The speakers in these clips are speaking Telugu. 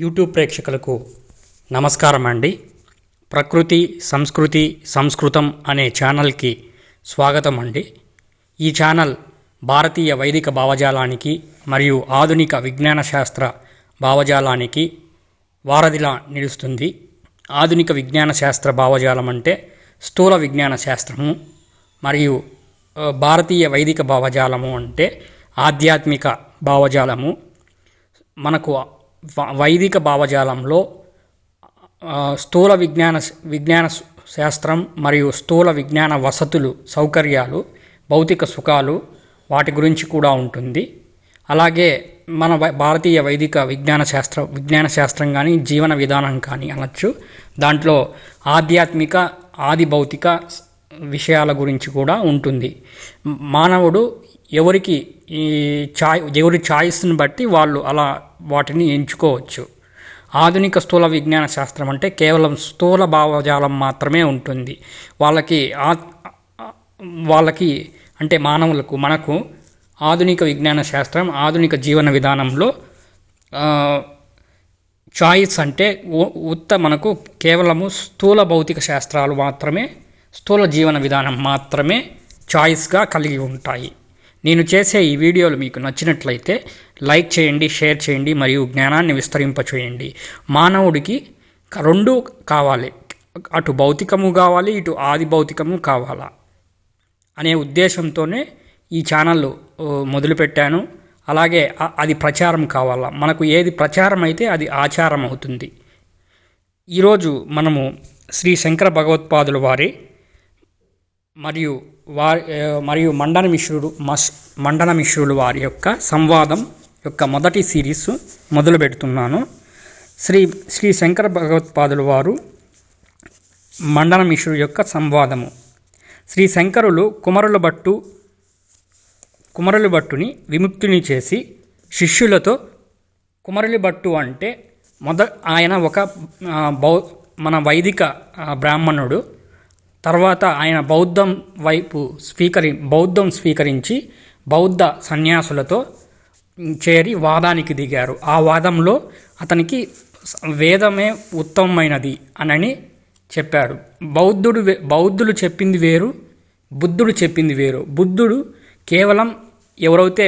యూట్యూబ్ ప్రేక్షకులకు నమస్కారం అండి. ప్రకృతి సంస్కృతి సంస్కృతం అనే ఛానల్కి స్వాగతం అండి. ఈ ఛానల్ భారతీయ వైదిక భావజాలానికి మరియు ఆధునిక విజ్ఞాన శాస్త్ర భావజాలానికి వారధిలా నిలుస్తుంది. ఆధునిక విజ్ఞాన శాస్త్ర భావజాలం అంటే స్థూల విజ్ఞాన శాస్త్రము మరియు భారతీయ వైదిక భావజాలము అంటే ఆధ్యాత్మిక భావజాలము. మనకు వైదిక భావజాలంలో స్థూల విజ్ఞాన విజ్ఞాన శాస్త్రం మరియు స్థూల విజ్ఞాన వసతులు సౌకర్యాలు భౌతిక సుఖాలు వాటి గురించి కూడా ఉంటుంది. అలాగే మన వై- భారతీయ వైదిక విజ్ఞాన శాస్త్ర విజ్ఞాన శాస్త్రం కానీ జీవన విధానం కానీ అనొచ్చు. దాంట్లో ఆధ్యాత్మిక ఆది భౌతిక విషయాల గురించి కూడా ఉంటుంది. మానవుడు ఎవరికి ఈ ఛాయ్ ఎవరి ఛాయిస్ని బట్టి వాళ్ళు అలా వాటిని ఎంచుకోవచ్చు. ఆధునిక స్థూల విజ్ఞాన శాస్త్రం అంటే కేవలం స్థూల భావజాలం మాత్రమే ఉంటుంది. వాళ్ళకి ఆ- వాళ్ళకి అంటే మానవులకు మనకు ఆధునిక విజ్ఞాన శాస్త్రం ఆధునిక జీవన విధానంలో చాయిస్ అంటే ఉత్త మనకు కేవలము స్థూల భౌతిక శాస్త్రాలు మాత్రమే స్థూల జీవన విధానం మాత్రమే చాయిస్గా కలిగి ఉంటాయి. నేను చేసే ఈ వీడియోలు మీకు నచ్చినట్లయితే లైక్ చేయండి షేర్ చేయండి మరియు జ్ఞానాన్ని విస్తరింపచేయండి. మానవుడికి రెండు కావాలి. అటు భౌతికము కావాలి ఇటు ఆది భౌతికము కావాలా? అనే ఉద్దేశంతోనే ఈ ఛానల్ మొదలుపెట్టాను. అలాగే అది ప్రచారం కావాలా? మనకు ఏది ప్రచారం అయితే అది ఆచారం అవుతుంది. ఈరోజు మనము శ్రీ శంకర భగవత్పాదుల వారి మరియు వారి మరియు మండన మిశ్రుడు మస్ మండన మిశ్రుడు వారి యొక్క సంవాదం యొక్క మొదటి సిరీస్ మొదలు పెడుతున్నాను. శ్రీ శ్రీ శంకర భగవత్పాదులు వారు మండన మిశ్రుడు యొక్క సంవాదము. శ్రీ శంకరులు కుమరుల భట్టు కుమరుల భట్టుని విముక్తిని చేసి శిష్యులతో కుమరులి భట్టు అంటే మొద ఆయన ఒక బౌ మన వైదిక బ్రాహ్మణుడు తర్వాత ఆయన బౌద్ధం వైపు స్వీకరి బౌద్ధం స్వీకరించి బౌద్ధ సన్యాసులతో చేరి వాదానికి దిగారు. ఆ వాదంలో అతనికి వేదమే ఉత్తమమైనది అనని చెప్పాడు. బౌద్ధుడు బౌద్ధులు చెప్పింది వేరు బుద్ధుడు చెప్పింది వేరు. బుద్ధుడు కేవలం ఎవరైతే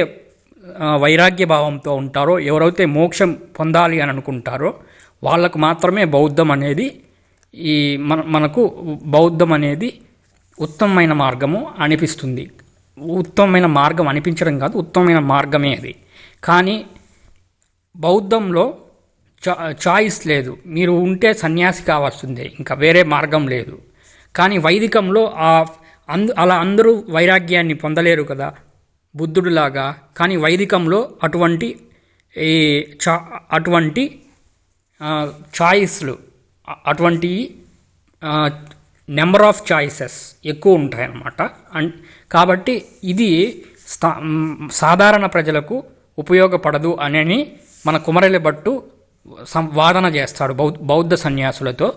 వైరాగ్య భావంతో ఉంటారో ఎవరైతే మోక్షం పొందాలి అని అనుకుంటారో వాళ్ళకు మాత్రమే బౌద్ధం అనేది ఈ మన మనకు బౌద్ధం అనేది ఉత్తమమైన మార్గము అనిపిస్తుంది. ఉత్తమమైన మార్గం అనిపించడం కాదు ఉత్తమమైన మార్గమే అది. కానీ బౌద్ధంలో చా చాయిస్ లేదు. మీరు ఉంటే సన్యాసి కావాల్సిందే ఇంకా వేరే మార్గం లేదు. కానీ వైదికంలో ఆ అందు అలా అందరూ వైరాగ్యాన్ని పొందలేరు కదా బుద్ధుడిలాగా. కానీ వైదికంలో అటువంటి ఈ చా అటువంటి చాయిస్లు అటువంటి నెంబర్ ఆఫ్ చాయిసెస్ ఎక్కువ ఉంటాయన్నమాట. అండ్ కాబట్టి ఇది స్థా సాధారణ ప్రజలకు ఉపయోగపడదు అని మన కుమరలి భట్టు సం వాదన చేస్తాడు బౌద్ధ బౌద్ధ సన్యాసులతో.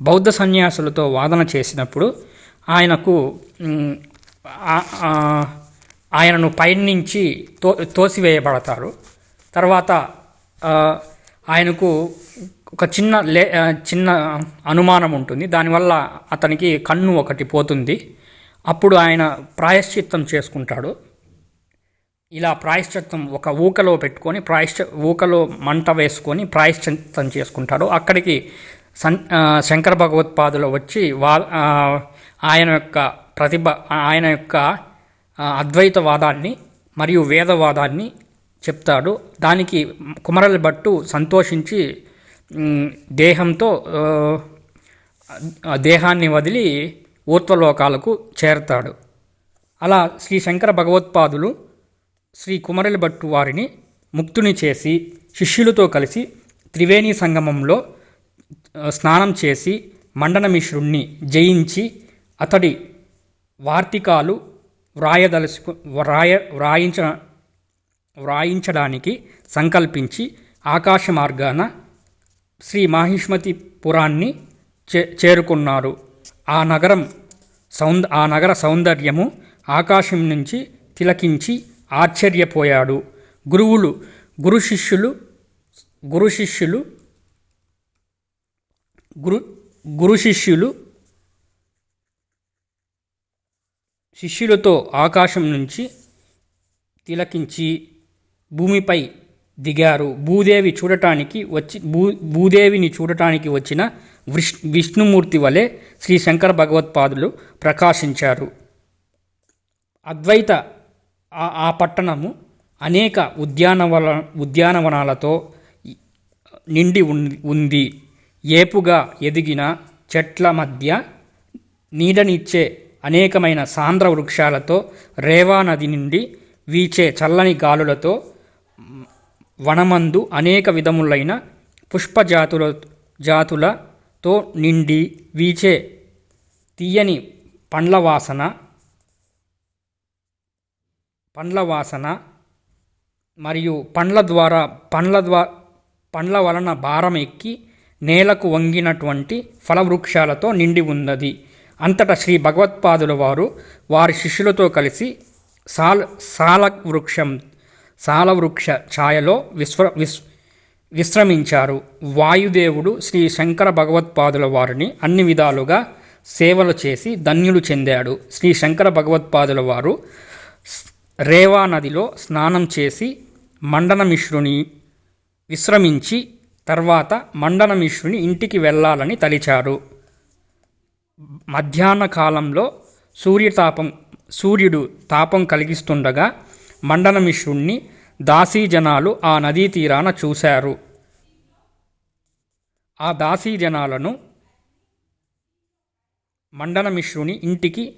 బౌద్ధ సన్యాసులతో వాదన చేసినప్పుడు ఆయనకు ఆయనను పైనుంచి తో తోసివేయబడతారు. తర్వాత ఆయనకు ఒక చిన్న లే చిన్న అనుమానం ఉంటుంది. దానివల్ల అతనికి కన్ను ఒకటి పోతుంది. అప్పుడు ఆయన ప్రాయశ్చిత్తం చేసుకుంటాడు. ఇలా ప్రాయశ్చిత్తం ఒక ఊకలో పెట్టుకొని ప్రాయశ్చ ఊకలో మంట వేసుకొని ప్రాయశ్చిత్తం చేసుకుంటాడు. అక్కడికి సన్ శంకర భగవత్పాదులు వచ్చి వా ఆయన యొక్క ప్రతిభ ఆయన యొక్క అద్వైతవాదాన్ని మరియు వేదవాదాన్ని చెప్తాడు. దానికి కుమరల భట్టు సంతోషించి దేహంతో దేహాన్ని వదిలి ఊర్త్వలోకాలకు చేరతాడు. అలా శ్రీ శంకర భగవత్పాదులు శ్రీ కుమరలి భట్టు వారిని ముక్తుని చేసి శిష్యులతో కలిసి త్రివేణి సంగమంలో స్నానం చేసి మండనమిశ్రుణ్ణి జయించి అతడి వార్తికాలు వ్రాయదలుచు వ్రాయ వ్రాయించ వ్రాయించడానికి సంకల్పించి ఆకాశ మార్గాన శ్రీ మాహిష్మతి పురాన్ని చే చేరుకున్నారు. ఆ నగరం సౌంద ఆ నగర సౌందర్యము ఆకాశం నుంచి తిలకించి ఆశ్చర్యపోయాడు. గురువులు గురు శిష్యులు గురు శిష్యులు గురు గురు శిష్యులు శిష్యులతో ఆకాశం నుంచి తిలకించి భూమిపై దిగారు. భూదేవి చూడటానికి వచ్చి భూ భూదేవిని చూడటానికి వచ్చిన విష్ విష్ణుమూర్తి వలె శ్రీ శంకర భగవత్పాదులు ప్రకాశించారు. అద్వైత ఆ- ఆ పట్టణము అనేక ఉద్యానవన ఉద్యానవనాలతో నిండి ఉంది. ఏపుగా ఎదిగిన చెట్ల మధ్య నీడనిచ్చే అనేకమైన సాంద్ర వృక్షాలతో రేవా నది నుండి వీచే చల్లని గాలులతో వనమందు అనేక విధములైన పుష్పజాతుల జాతులతో నిండి వీచే తీయని పండ్ల వాసన పండ్ల వాసన మరియు పండ్ల ద్వారా పండ్ల ద్వా పండ్ల వలన భారం ఎక్కి నేలకు వంగినటువంటి ఫలవృక్షాలతో నిండి ఉన్నది. అంతటా శ్రీ భగవత్పాదుల వారు వారి శిష్యులతో కలిసి సాల సాల వృక్షం సాలవృక్ష ఛాయలో విశ్వ విస్ విశ్రమించారు. వాయుదేవుడు శ్రీ శంకర భగవత్పాదుల వారిని అన్ని విధాలుగా సేవలు చేసి ధన్యులు చెందాడు. శ్రీ శంకర భగవత్పాదుల వారు రేవా నదిలో స్నానం చేసి మండనమిశ్రుని విశ్రమించి తర్వాత మండనమిశ్రుని ఇంటికి వెళ్ళాలని తలిచారు. మధ్యాహ్న కాలంలో సూర్యతాపం సూర్యుడు తాపం కలిగిస్తుండగా మండన మిశ్రుణ్ణి దాసీ జనాలు ఆ నదీ తీరాన చూశారు. ఆ దాసీ జనాలను ఇంటికి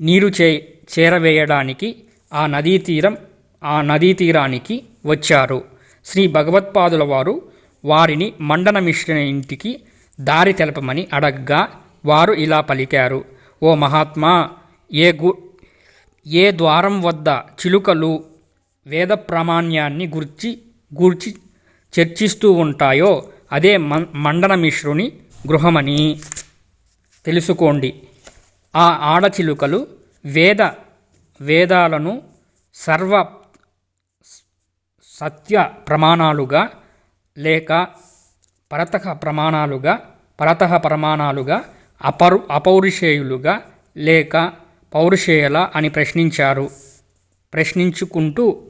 నీరు చే చేరవేయడానికి ఆ నదీ తీరం ఆ నదీ తీరానికి వచ్చారు. శ్రీ భగవత్పాదుల వారు వారిని మండన మిశ్రుని ఇంటికి దారి తెలపమని అడగ్గా వారు ఇలా పలికారు. ఓ మహాత్మా ఏ గు ఏ ద్వారం వద్ద చిలుకలు వేద ప్రామాణ్యాన్ని గుర్చి గూర్చి చర్చిస్తూ ఉంటాయో అదే మం మండనమిశ్రుని గృహమని తెలుసుకోండి. ఆ ఆడచిలుకలు వేద వేదాలను సర్వ సత్య ప్రమాణాలుగా లేక పరతక ప్రమాణాలుగా పరతః ప్రమాణాలుగా అపరు అపౌరుషేయులుగా లేక పౌరుషేయల అని ప్రశ్నించారు. ప్రశ్నించుకుంటూ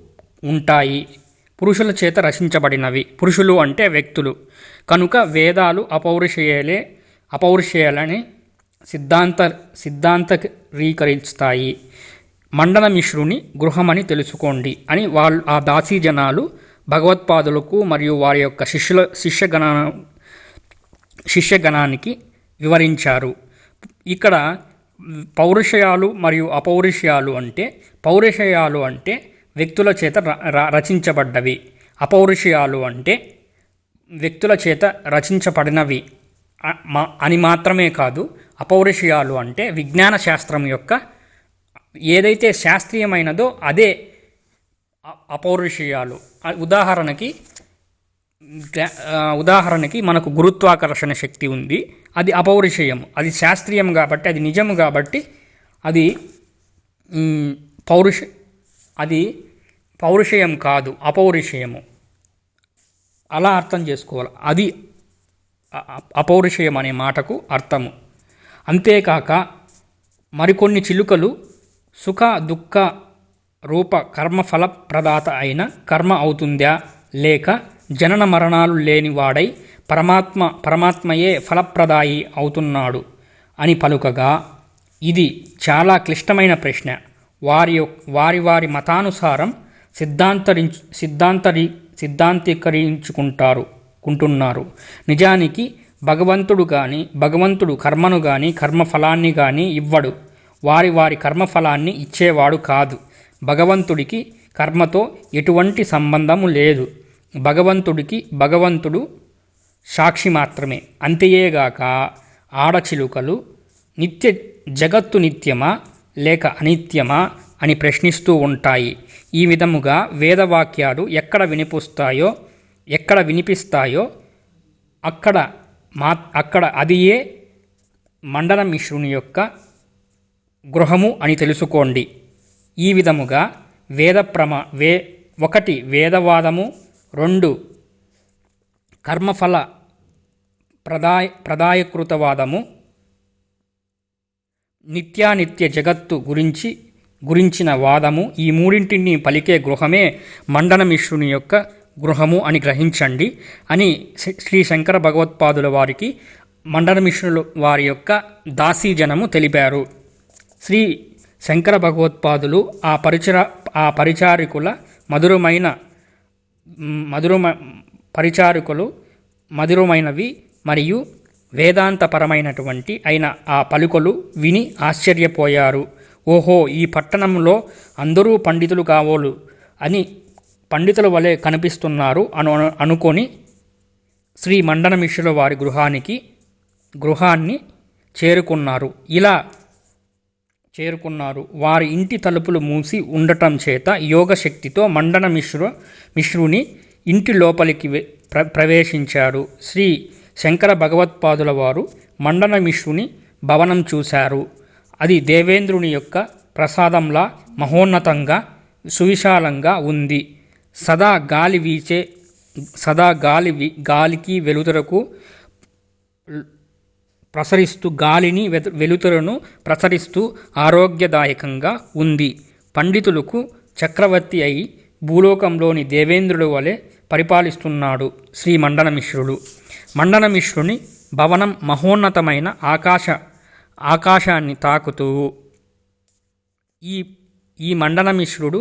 ఉంటాయి. పురుషుల చేత రచించబడినవి. పురుషులు అంటే వ్యక్తులు. కనుక వేదాలు అపౌరుషేయలే అపౌరుషేయాలని సిద్ధాంత సిద్ధాంతరీకరిస్తాయి. మండల మిశ్రుని గృహమని తెలుసుకోండి అని వాళ్ళు ఆ దాసీ జనాలు భగవత్పాదులకు మరియు వారి యొక్క శిష్యుల శిష్యగణ శిష్యగణానికి వివరించారు. ఇక్కడ పౌరుషయాలు మరియు అపౌరుషయాలు అంటే పౌరుషయాలు అంటే వ్యక్తుల చేత ర- ర- రచించబడ్డవి. అపౌరుషయాలు అంటే వ్యక్తుల చేత రచించబడినవి. మా- అని మాత్రమే కాదు అపౌరుషయాలు అంటే విజ్ఞాన శాస్త్రం యొక్క ఏదైతే శాస్త్రీయమైనదో అదే అపౌరుషయాలు. ఉదాహరణకి ఉదాహరణకి మనకు గురుత్వాకర్షణ శక్తి ఉంది. అది అపౌరుషయం. అది శాస్త్రీయం కాబట్టి అది నిజం కాబట్టి అది పౌరుష అది పౌరుషయం కాదు అపౌరుషయము. అలా అర్థం చేసుకోవాలి. అది అపౌరుషయం అనే మాటకు అర్థము. అంతేకాక మరికొన్ని చిలుకలు సుఖ దుఃఖ రూప కర్మఫల ప్రదాత అయిన కర్మ అవుతుందా లేక జనన మరణాలు లేని వాడై పరమాత్మ పరమాత్మయే ఫలప్రదాయి అవుతున్నాడు అని పలుకగా ఇది చాలా క్లిష్టమైన ప్రశ్న. వారి వారి వారి మతానుసారం సిద్ధాంతరించు సిద్ధాంతరి సిద్ధాంతీకరించుకుంటారు కుంటున్నారు. నిజానికి భగవంతుడు కానీ భగవంతుడు కర్మను కానీ కర్మఫలాన్ని కానీ ఇవ్వడు. వారి వారి కర్మఫలాన్ని ఇచ్చేవాడు కాదు. భగవంతుడికి కర్మతో ఎటువంటి సంబంధము లేదు. భగవంతుడికి భగవంతుడు సాక్షి మాత్రమే. అంతేయేగాక ఆడచిలుకలు నిత్య జగత్తు నిత్యమా లేక అనిత్యమా అని ప్రశ్నిస్తూ ఉంటాయి. ఈ విధముగా వేదవాక్యాలు ఎక్కడ వినిపిస్తాయో ఎక్కడ వినిపిస్తాయో అక్కడ మా అక్కడ అదియే మండల మిశ్రుని యొక్క గృహము అని తెలుసుకోండి. ఈ విధముగా వేద ప్రమా వే ఒకటి వేదవాదము రెండు కర్మఫల ప్రదాయ ప్రదాయకృతవాదము నిత్యానిత్య జగత్తు గురించి గురించిన వాదము ఈ మూడింటిని పలికే గృహమే మండనమిశ్రుని యొక్క గృహము అని గ్రహించండి అని శ్రీ- శ్రీ శంకర భగవత్పాదుల వారికి మండనమిశ్రులు వారి యొక్క దాసీజనము తెలిపారు. శ్రీ శంకర భగవత్పాదులు ఆ పరిచర ఆ పరిచారికుల మధురమైన మధురమ పరిచారకులు మధురమైనవి మరియు వేదాంతపరమైనటువంటి అయిన ఆ పలుకలు విని ఆశ్చర్యపోయారు. ఓహో ఈ పట్టణంలో అందరూ పండితులు కావోలు అని పండితుల వలె కనిపిస్తున్నారు అను అనుకొని శ్రీ మండన మిశ్రుల వారి గృహానికి గృహాన్ని చేరుకున్నారు. ఇలా చేరుకున్నారు. వారి ఇంటి తలుపులు మూసి ఉండటం చేత యోగశక్తితో మండన మిశ్రు మిశ్రుని ఇంటి లోపలికి ప్ర ప్రవేశించారు. శ్రీ శంకర భగవత్పాదుల వారు మండన మిశ్రుని భవనం చూశారు. అది దేవేంద్రుని యొక్క ప్రసాదంలా మహోన్నతంగా సువిశాలంగా ఉంది. సదా గాలి వీచే సదా గాలి గాలికి వెలుతురకు ప్రసరిస్తూ గాలిని వెలుతురును ప్రసరిస్తూ ఆరోగ్యదాయకంగా ఉంది. పండితులకు చక్రవర్తి అయి భూలోకంలోని దేవేంద్రుడు వలె పరిపాలిస్తున్నాడు శ్రీ మండనమిశ్రుడు మండనమిశ్రుని భవనం మహోన్నతమైన ఆకాశ ఆకాశాన్ని తాకుతూ ఈ ఈ మండనమిశ్రుడు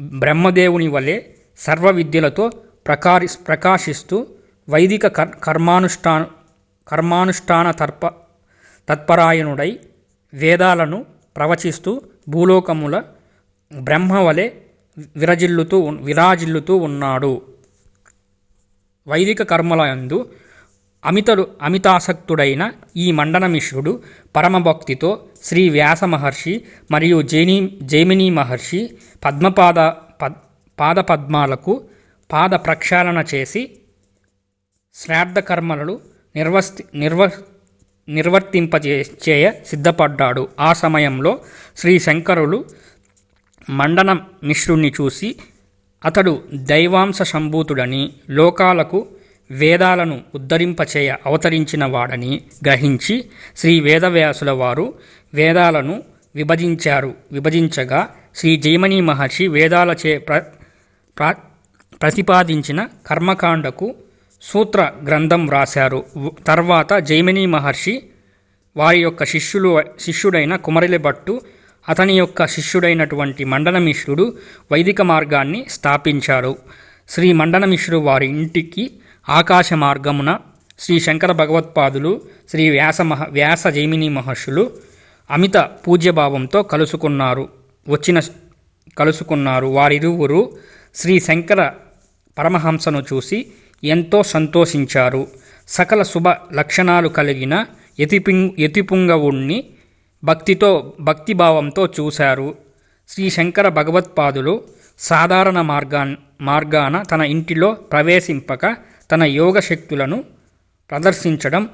బ్రహ్మదేవుని వలె సర్వ విద్యలతో ప్రకారి ప్రకాశిస్తూ వైదిక కర్ కర్మానుష్ఠాన తర్ప తత్పరాయణుడై వేదాలను ప్రవచిస్తూ భూలోకముల బ్రహ్మవలె విరజిల్లుతూ విరాజిల్లుతూ ఉన్నాడు. వైదిక కర్మలందు అమితలు అమితాసక్తుడైన ఈ మండనమిశ్రుడు పరమభక్తితో శ్రీ వ్యాస మహర్షి మరియు జైని జైమిని మహర్షి పద్మపాద పద్ పాదపద్మాలకు పాద ప్రక్షాళన చేసి శ్రాద్ధ కర్మలను నిర్వస్తి నిర్వ నిర్వర్తింపజే చేయ సిద్ధపడ్డాడు. ఆ సమయంలో శ్రీ శంకరులు మండన మిశ్రుణ్ణి చూసి అతడు దైవాంశ సంభూతుడని లోకాలకు వేదాలను ఉద్ధరింపచేయ అవతరించిన వాడని గ్రహించి శ్రీ వేదవ్యాసుల వారు వేదాలను విభజించారు. విభజించగా శ్రీ జైమని మహర్షి వేదాలచే ప్ర ప్ర ప్రతిపాదించిన కర్మకాండకు సూత్ర గ్రంథం వ్రాశారు. తర్వాత జైమిని మహర్షి వారి యొక్క శిష్యులు శిష్యుడైన కుమరిలి భట్టు అతని యొక్క శిష్యుడైనటువంటి మండనమిశ్రుడు వైదిక మార్గాన్ని స్థాపించారు. శ్రీ మండనమిశ్రుడు వారి ఇంటికి ఆకాశ మార్గమున శ్రీ శంకర భగవత్పాదులు శ్రీ వ్యాస మహ వ్యాస జైమిని మహర్షులు అమిత పూజ్యభావంతో కలుసుకున్నారు. వచ్చిన కలుసుకున్నారు. వారిరువురు శ్రీ శంకర పరమహంసను చూసి ఎంతో సంతోషించారు. సకల శుభ లక్షణాలు కలిగిన యతిపింగ్ యతిపుంగవుణ్ణి భక్తితో భక్తిభావంతో చూశారు. శ్రీ శంకర భగవత్పాదులు సాధారణ మార్గా మార్గాన తన ఇంటిలో ప్రవేశింపక తన యోగ శక్తులను ప్రదర్శించడం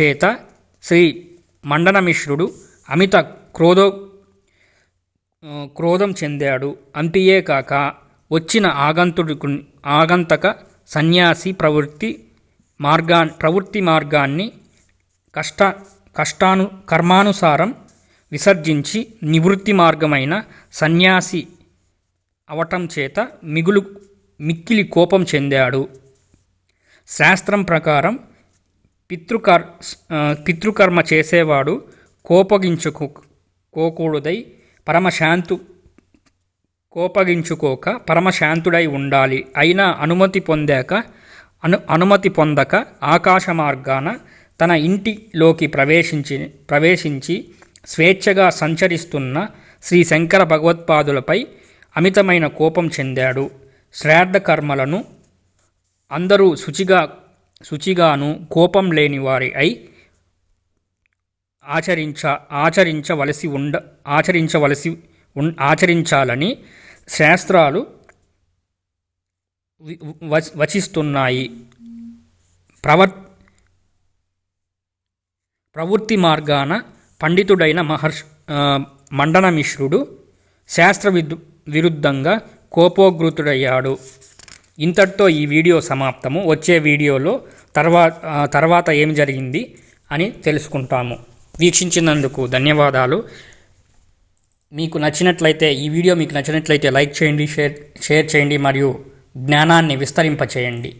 చేత శ్రీ మండనమిశ్రుడు అమిత క్రోధో క్రోధం చెందాడు. అంతియే కాక వచ్చిన ఆగంతుడికు ఆగంతక సన్యాసి ప్రవృత్తి మార్గా ప్రవృత్తి మార్గాన్ని కష్ట కష్టాను కర్మానుసారం విసర్జించి నివృత్తి మార్గమైన సన్యాసి అవటం చేత మిగులు మిక్కిలి కోపం చెందాడు. శాస్త్రం ప్రకారం పితృకర్ పితృకర్మ చేసేవాడు కోపగించుకు కోకూడదై పరమశాంతు కోపగించుకోక పరమశాంతుడై ఉండాలి. అయినా అనుమతి పొందాక అను అనుమతి పొందక ఆకాశ మార్గాన తన ఇంటిలోకి ప్రవేశించి ప్రవేశించి స్వేచ్ఛగా సంచరిస్తున్న శ్రీ శంకర భగవత్పాదులపై అమితమైన కోపం చెందాడు. శ్రాద్ధ కర్మలను అందరూ శుచిగా శుచిగాను కోపం లేని వారి అయి ఆచరించ ఆచరించవలసి ఉండ ఆచరించవలసి ఆచరించాలని శాస్త్రాలు వచిస్తున్నాయి. ప్రవర్ ప్రవృత్తి మార్గాన పండితుడైన మహర్షి మండనమిశ్రుడు శాస్త్ర విరుద్ధంగా కోపోగృతుడయ్యాడు ఇంతటితో ఈ వీడియో సమాప్తము. వచ్చే వీడియోలో తర్వాత తర్వాత ఏం జరిగింది అని తెలుసుకుంటాము. వీక్షించినందుకు ధన్యవాదాలు. మీకు నచ్చినట్లయితే ఈ వీడియో మీకు నచ్చినట్లయితే లైక్ చేయండి షేర్ షేర్ చేయండి మరియు జ్ఞానాన్ని విస్తరింపచేయండి.